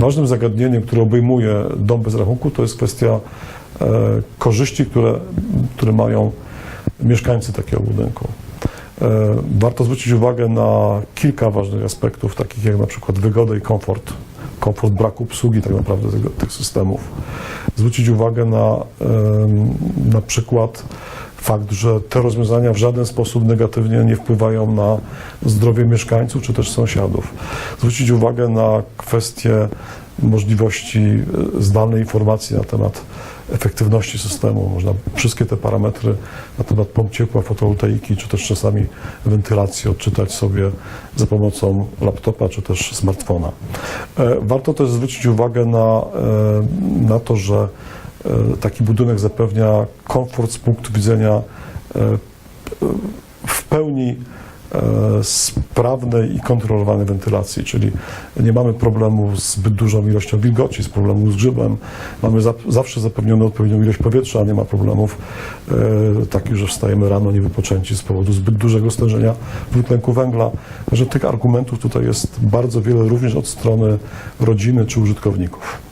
Ważnym zagadnieniem, które obejmuje dom bez rachunku, to jest kwestia e, korzyści, które, które mają mieszkańcy takiego budynku. E, warto zwrócić uwagę na kilka ważnych aspektów, takich jak na przykład wygodę i komfort, komfort braku obsługi tak naprawdę tego, tych systemów. Zwrócić uwagę na, na przykład fakt, że te rozwiązania w żaden sposób negatywnie nie wpływają na zdrowie mieszkańców czy też sąsiadów. Zwrócić uwagę na kwestię możliwości e, zdalnej informacji na temat efektywności systemu. Można wszystkie te parametry na temat pomp ciepła, fotowoltaiki, czy też czasami wentylacji odczytać sobie za pomocą laptopa, czy też smartfona. E, Warto też zwrócić uwagę na, e, na to, że taki budynek zapewnia komfort z punktu widzenia e, w pełni e, sprawnej i kontrolowanej wentylacji, czyli nie mamy problemu z zbyt dużą ilością wilgoci, z problemu z grzybem. Mamy za, zawsze zapewnioną odpowiednią ilość powietrza, nie ma problemów e, takich, że wstajemy rano niewypoczęci z powodu zbyt dużego stężenia dwutlenku węgla. Także tych argumentów tutaj jest bardzo wiele również od strony rodziny czy użytkowników.